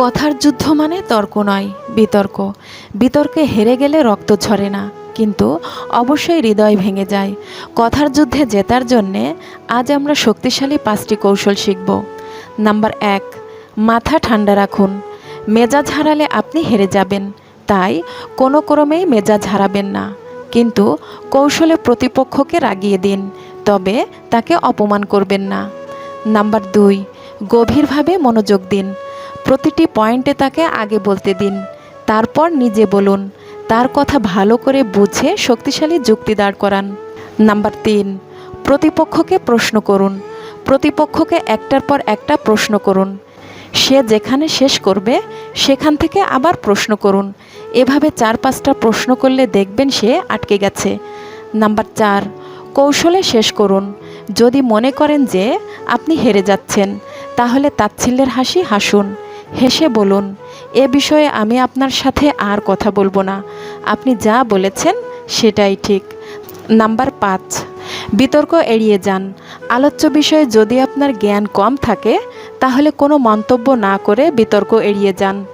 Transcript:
কথার যুদ্ধ মানে তর্ক নয়, বিতর্ক। বিতর্কে হেরে গেলে রক্ত ছড়ে না, কিন্তু অবশ্যই হৃদয় ভেঙে যায়। কথার যুদ্ধে জেতার জন্যে আজ আমরা শক্তিশালী পাঁচটি কৌশল শিখব। নাম্বার এক, মাথা ঠান্ডা রাখুন। মেজাজ হারালে আপনি হেরে যাবেন, তাই কোনো ক্রমেই মেজাজ হারাবেন না। কিন্তু কৌশলে প্রতিপক্ষকে রাগিয়ে দিন, তবে তাকে অপমান করবেন না। নাম্বার দুই, গভীরভাবে মনোযোগ দিন। প্রতিটি পয়েন্টে তাকে আগে বলতে দিন। তারপর নিজে বলুন, তার কথা ভালো করে বুঝে শক্তিশালী যুক্তি দাঁড় করান। নাম্বার তিন, প্রতিপক্ষকে প্রশ্ন করুন। প্রতিপক্ষকে একটার পর একটা প্রশ্ন করুন। সে যেখানে শেষ করবে, সেখান থেকে আবার প্রশ্ন করুন। এভাবে চার পাঁচটা প্রশ্ন করলে দেখবেন সে আটকে গেছে। নাম্বার চার, কৌশলে শেষ করুন। যদি মনে করেন যে আপনি হেরে যাচ্ছেন, তাহলে তাচ্ছিল্যের হাসি হাসুন। হেসে বলুন, এ বিষয়ে আমি আপনার সাথে আর কথা বলব না। আপনি যা বলেছেন সেটাই ঠিক। নাম্বার পাঁচ, বিতর্ক এড়িয়ে যান। আলোচ্য বিষয়ে যদি আপনার জ্ঞান কম থাকে, তাহলে কোনো মন্তব্য না করে বিতর্ক এড়িয়ে যান।